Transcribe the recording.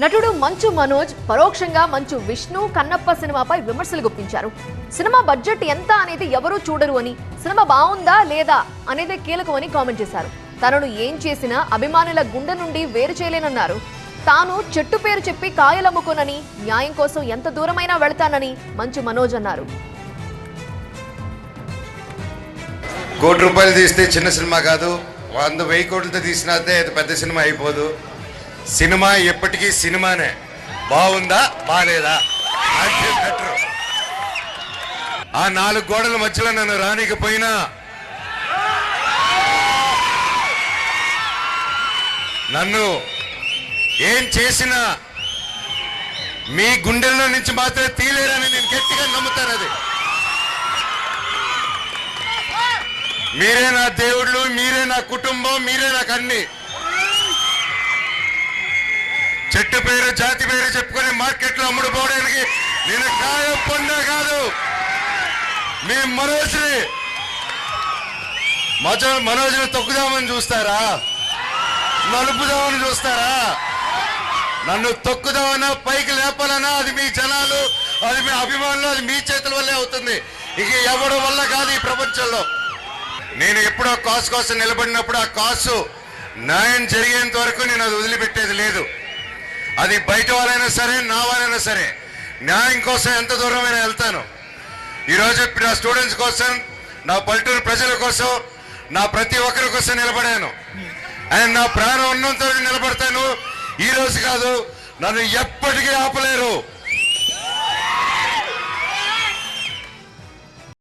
నటుడు మంచు మనోజ్ పరోక్షంగా మంచు విష్ణు కన్నప్ప సినిమాపై విమర్శలు గుప్పించారు. సినిమా బడ్జెట్ ఎంత అనేది ఎవరూ చూడరు అని సినిమా బాగుందా లేదా అనేదే కీలకమని కామెంట్ చేశారు. తనను ఏం చేసినా అభిమానుల గుండె నుండి వేరు చేయలేనన్నారు. తాను చెట్టు పేరు చెప్పి కాయలమ్ముకోనని న్యాయం కోసం ఎంత దూరమైనా వెళతానని మంచు మనోజ్ అన్నారు. కోటి రూపాయలు తీస్తే చిన్న సినిమా కాదు వంద వెయ్యి కోట్లతో తీసినాతే అది పెద్ద సినిమా అయిపోదు. సినిమా ఎప్పటికీ సినిమానే. బాగుందా? బాలేదా? అంటే బెటర్ ఆ నాలుగు గోడల మధ్యలో నన్ను రానికపోయినా. నన్ను ఏం చేసినా మీ గుండెల్లో నుంచి మాత్రమే తీలేరని నేను గట్టిగా నమ్ముతాను అది. మీరే నా దేవుళ్ళు మీరే నా కుటుంబం మీరే నాకు అన్నీ. చెట్టు పేరు జాతి పేరు చెప్పుకొని మార్కెట్లో అమ్ముడు పోవడానికి నేను కాయం పొందా కాదు. మీ మనోజ్ని మజ మనోజ్ని తొక్కుదామని చూస్తారా? నలుపుదామని చూస్తారా? నన్ను తొక్కుదామన్నా పైకి లేపాలన్నా అది మీ జనాలు అది మీ అభిమానులు అది మీ చేతుల వల్లే అవుతుంది. ఇక ఎవడి వల్ల కాదు ఈ ప్రపంచంలో. నేను ఎప్పుడో కాసు కోసం నిలబడినప్పుడు ఆ కాసు న్యాయం జరిగేంత వరకు నేను అది వదిలిపెట్టేది లేదు. అది బయట వాళ్ళైనా సరే నా వాళ్ళైనా సరే. న్యాయం కోసం ఎంత దూరమైనా వెళ్తాను. ఈరోజు నా స్టూడెంట్స్ కోసం నా పల్లెటూరు ప్రజల కోసం నా ప్రతి ఒక్కరి కోసం నిలబడాను. అండ్ నా ప్రాణం ఉన్నంత నిలబడతాను. ఈ రోజు కాదు నన్ను ఎప్పటికీ ఆపలేరు.